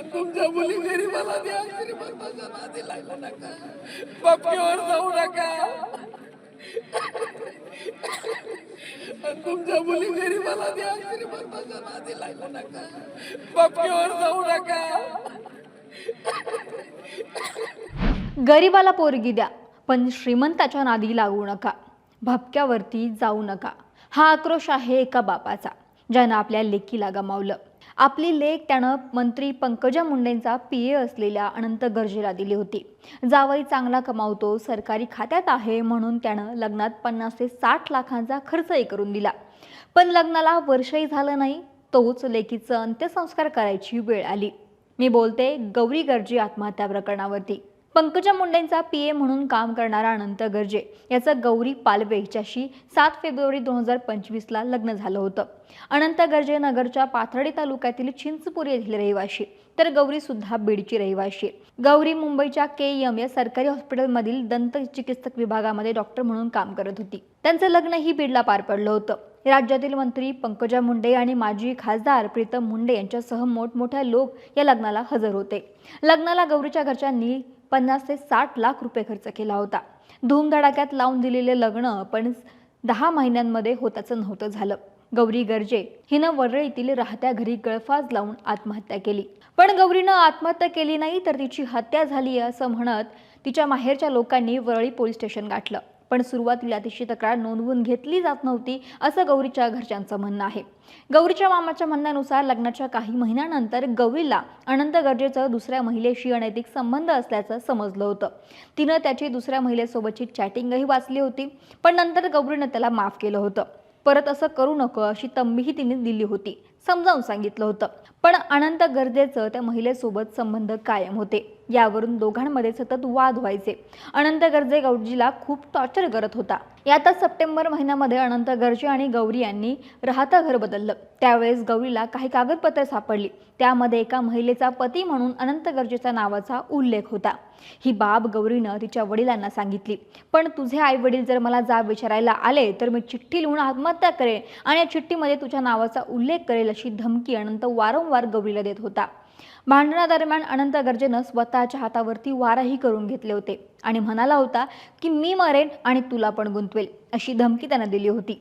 तुमच्या मुली गरीबाला द्या श्रीमंताच्या नादी लागू नका. बापकीवर जाऊ नका. तुमच्या मुली गरीबाला द्या श्रीमंताच्या नादी लागू नका. बापकीवर जाऊ नका. गरीबाला पोरगी द्या पण श्रीमंताच्या नादी लागू नका. भपक्यावरती जाऊ नका. हा आक्रोश आहे एका बापाचा ज्यानं आपल्या लेकीला गमावलं. आपली लेख त्यानं मंत्री पंकजा मुंडेंचा पी ए असलेल्या अनंत गरजेला दिली होती. जावई चांगला कमावतो सरकारी खात्यात आहे म्हणून त्यानं लग्नात पन्नास ते साठ लाखांचा खर्चही करून दिला. पण लग्नाला वर्षही झालं नाही तोच लेकीचं अंत्यसंस्कार करायची वेळ आली. मी बोलते गौरी गर्जे आत्महत्या प्रकरणावरती. पंकजा मुंडेंचा पी ए म्हणून काम करणारा अनंत गर्जे याचं गौरी पालवे हिच्याशी सात फेब्रुवारी दोन हजार पंचवीसला लग्न झालं होतं. अनंत गर्जे नगरच्या पाथर्डी तालुक्यातील चिंचपूर येथील रहिवाशी तर गौरी सुद्धा बीडची रहिवाशी. गौरी मुंबईच्या के एम या सरकारी हॉस्पिटलमधील दंत चिकित्सक विभागामध्ये डॉक्टर म्हणून काम करत होती. त्यांचं लग्नही बीडला पार पडलं होतं. राज्यातील मंत्री पंकजा मुंडे आणि माजी खासदार प्रीतम मुंडे यांच्यासह मोठमोठ्या लोक या लग्नाला हजर होते. लग्नाला गौरीच्या घरच्यांनी पन्नास ते साठ लाख रुपये खर्च केला होता. धूमधडाक्यात लावून दिलेले लग्न पण दहा महिन्यांमध्ये होताचं नव्हतं झालं. गौरी गर्जे हिनं वरळीतील राहत्या घरी गळफास लावून आत्महत्या केली. पण गौरीनं आत्महत्या केली नाही तर तिची हत्या झाली असं म्हणत तिच्या माहेरच्या लोकांनी वरळी पोलीस स्टेशन गाठलं. पण सुरुवातीला तिची तक्रार नोंदवून घेतली जात नव्हती असं गौरीच्या घरच्यांचं म्हणणं आहे. गौरीच्या मामाच्या म्हणण्यानुसार लग्नाच्या काही महिन्यानंतर गौरीला अनंत गरजेचं दुसऱ्या महिलेशी अनैतिक संबंध असल्याचं समजलं होतं. तिनं त्याची दुसऱ्या महिलेसोबतची चॅटिंगही वाचली होती पण नंतर गौरीनं त्याला माफ केलं होतं. परत असं करू नको अशी तंबीही तिने दिली होती. समजावून सांगितलं होतं. पण अनंत गर्जेचं त्या महिलेसोबत संबंध कायम होते. यावरून दोघांमध्ये सतत वाद व्हायचे. अनंत गर्जे गौरीला खूप टॉर्चर करत होता. यातच सप्टेंबर महिन्यामध्ये अनंत गर्जे आणि गौरी यांनी राहता घर बदललं. त्यावेळेस गौरीला काही कागदपत्रे सापडली. त्यामध्ये एका महिलेचा पती म्हणून अनंत गर्जेच्या नावाचा उल्लेख होता. ही बाब गौरीनं तिच्या वडिलांना सांगितली. पण तुझे आई वडील जर मला जाब विचारायला आले तर मी चिठ्ठी लिहून आत्महत्या करेन आणि या चिठ्ठीमध्ये तुझ्या नावाचा उल्लेख करेल अशी धमकी अनंत वारंवार गौरीला देत होता. भांडणादरम्यान अनंत गर्जेनं स्वतःच्या हातावरती वाराही करून घेतले होते आणि म्हणाला होता की मी मरेन आणि तुला पण गुंतवेल अशी धमकी त्यानं दिली होती.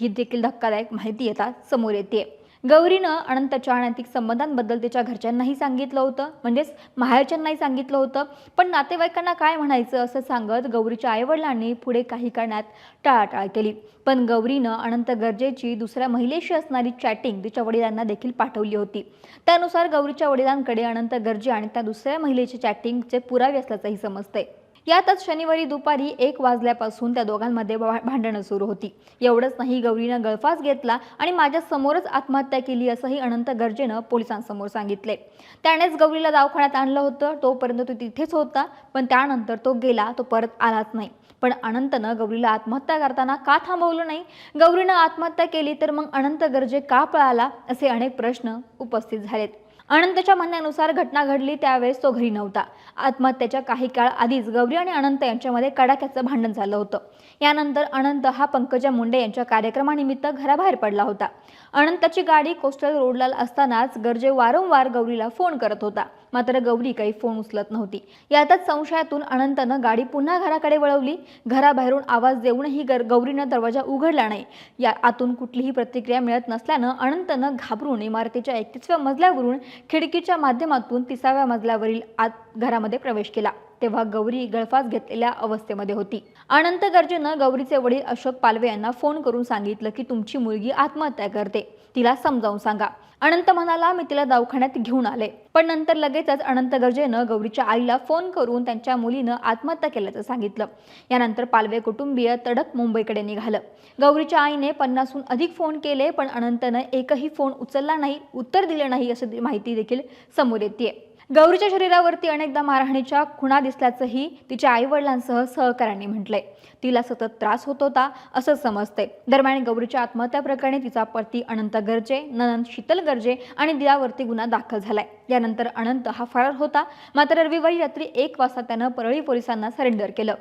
ही देखील धक्कादायक माहिती येतात समोर येते गौरीनं अनंतच्या अनैतिक संबंधांबद्दल तिच्या घरच्यांनाही सांगितलं होतं. म्हणजेच माहेरच्यांनाही सांगितलं होतं. पण नातेवाईकांना काय म्हणायचं असं सांगत गौरीच्या आईवडिलांनी पुढे काही करण्यात टाळाटाळ केली. पण गौरीनं अनंत गरजेची दुसऱ्या महिलेशी असणारी चॅटिंग तिच्या वडिलांना देखील पाठवली होती. त्यानुसार गौरीच्या वडिलांकडे अनंत गरजे आणि त्या दुसऱ्या महिलेची चॅटिंगचे पुरावे असल्याचंही समजतंय. यातच शनिवारी दुपारी एक वाजल्यापासून त्या दोघांमध्ये भा- भांडणं सुरू होती. एवढंच नाही गौरीनं गळफास घेतला आणि माझ्या समोरच आत्महत्या केली असंही अनंत गरजेनं पोलिसांसमोर सांगितले. त्यानेच गौरीला दवाखान्यात आणलं होतं तोपर्यंत तो तिथेच होता पण त्यानंतर तो गेला तो परत आलाच नाही. पण अनंतनं गौरीला आत्महत्या करताना का थांबवलं नाही? गौरीनं आत्महत्या केली तर मग अनंत गरजे का पळाला? असे अनेक प्रश्न उपस्थित झालेत. अनंतच्या म्हणण्यानुसार घटना घडली त्यावेळेस तो घरी नव्हता. आत्महत्येच्या काही काळ आधीच गौरी आणि अनंत यांच्यामध्ये कडाक्याचं भांडण झालं होतं. यानंतर अनंत हा पंकजा मुंडे यांच्या कार्यक्रमानिमित्त घराबाहेर पडला होता. अनंतची गाडी कोस्टल रोडला असतानाच गरजे वारंवार गौरीला फोन करत होता. मात्र गौरी काही फोन उचलत नव्हती. यातच संशयातून अनंतनं गाडी पुन्हा घराकडे वळवली. घराबाहेरून आवाज देऊनही गर गौरीनं दरवाजा उघडला नाही. या आतून कुठलीही प्रतिक्रिया मिळत नसल्यानं अनंतनं घाबरून इमारतीच्या एकतीसव्या मजल्यावरून खिडकीच्या माध्यमातून तिसाव्या मजल्यावरील आत घरामध्ये प्रवेश केला. तेव्हा गौरी गळफास घेतलेल्या अवस्थेमध्ये होती. अनंत गरजेनं गौरीचे वडील अशोक पालवे यांना फोन करून सांगितलं की तुमची मुलगी आत्महत्या करते. तिला समजावून सांगा. अनंत म्हणाला मी तिला दवाखान्यात घेऊन आले. पण नंतर लगेचच अनंत गर्जेनं गौरीच्या आईला फोन करून त्यांच्या मुलीनं आत्महत्या केल्याचं सांगितलं. यानंतर पालवे कुटुंबीय तडक मुंबईकडे निघालं. गौरीच्या आईने पन्नासहून अधिक फोन केले पण अनंतनं एकही फोन उचलला नाही उत्तर दिलं नाही असं माहिती देखील समोर येते गौरीच्या शरीरावरती अनेकदा मारहाणीच्या खुणा दिसल्याचंही तिच्या आईवडिलांसह सहकाऱ्यांनी म्हटलंय. तिला सतत त्रास होत होता असं समजतंय. दरम्यान गौरीच्या आत्महत्या प्रकरणी तिचा पती अनंत गर्जे ननंद शीतल गर्जे आणि दिलावरती गुन्हा दाखल झालाय. यानंतर अनंत हा फरार होता. मात्र रविवारी रात्री एक वाजता त्यानं परळी पोलिसांना सरेंडर केलं.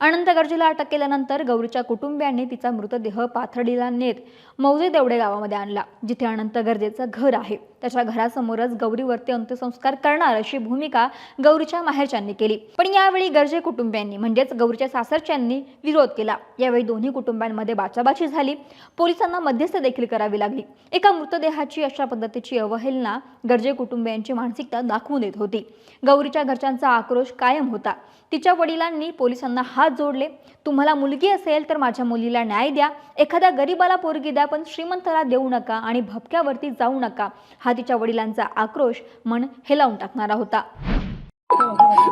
अनंत गर्जेला अटक केल्यानंतर गौरीच्या कुटुंबियांनी तिचा मृतदेह पाथर्डीला नेत मौजे देवडे गावामध्ये आणला जिथे अनंत गर्जेचं घर आहे. त्याच्या घरासमोरच गौरीवरती अंत्यसंस्कार करणार अशी भूमिका गौरीच्या माहेरच्यांनी केली. पण यावेळी गरजे कुटुंबियांनी म्हणजेच गौरीच्या सासरच्यांनी विरोध केला. यावेळी दोन्ही कुटुंबांमध्ये बाचाबाची झाली. पोलिसांना मध्यस्थ देखील करावी लागली. एका मृतदेहाची अशा पद्धतीची अवहेलना गरजे कुटुंबियांची मानसिकता दाखवून देत होती. गौरीच्या घरच्यांचा आक्रोश कायम होता. तिच्या वडिलांनी पोलिसांना हात जोडले. तुम्हाला मुलगी असेल तर माझ्या मुलीला न्याय द्या. एखाद्या गरीबाला पोरगी द्या पण श्रीमंताला देऊ नका आणि भपक्यावरती जाऊ नका. हा तिच्या वडिलांचा आक्रोश मन हेलावून टाकणारा होता.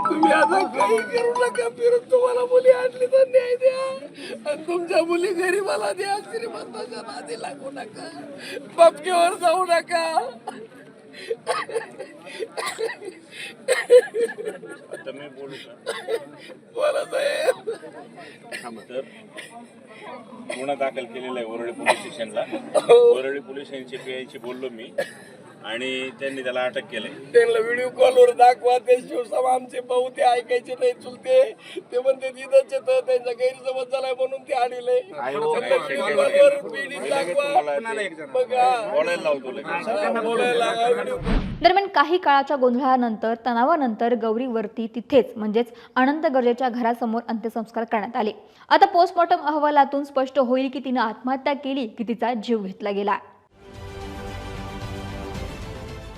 तुम्ही आता काही करू नका फिरून तुम्हाला मुली आणली तर न्याय द्या. आणि तुमच्या मुली गरीबाला द्या श्रीमंताच्या नादी लागू नका. बापकेवर जाऊ नका. आता मी बोलू का तर गुन्हा दाखल केलेला आहे वरळी पोलीस स्टेशनला वरळी पोलीस स्टेशनचे पी बोललो मी आणि त्यांनी त्याला अटक केले त्यांना व्हिडिओ कॉलवर दाखवा ते शिवसभा आमचे भाऊ ते ऐकायचे नाही चुलते. ते म्हणते तिथंच येतं त्यांचा गैरसमज झालाय म्हणून ते आणले. व्हिडिओ दरम्यान काही काळाच्या गोंधळानंतर तणावानंतर गौरीवरती तिथेच म्हणजेच अनंत गरजेच्या घरासमोर अंत्यसंस्कार करण्यात आले. आता पोस्टमॉर्टम अहवालातून स्पष्ट होईल की तिनं आत्महत्या केली की तिचा जीव घेतला गेला.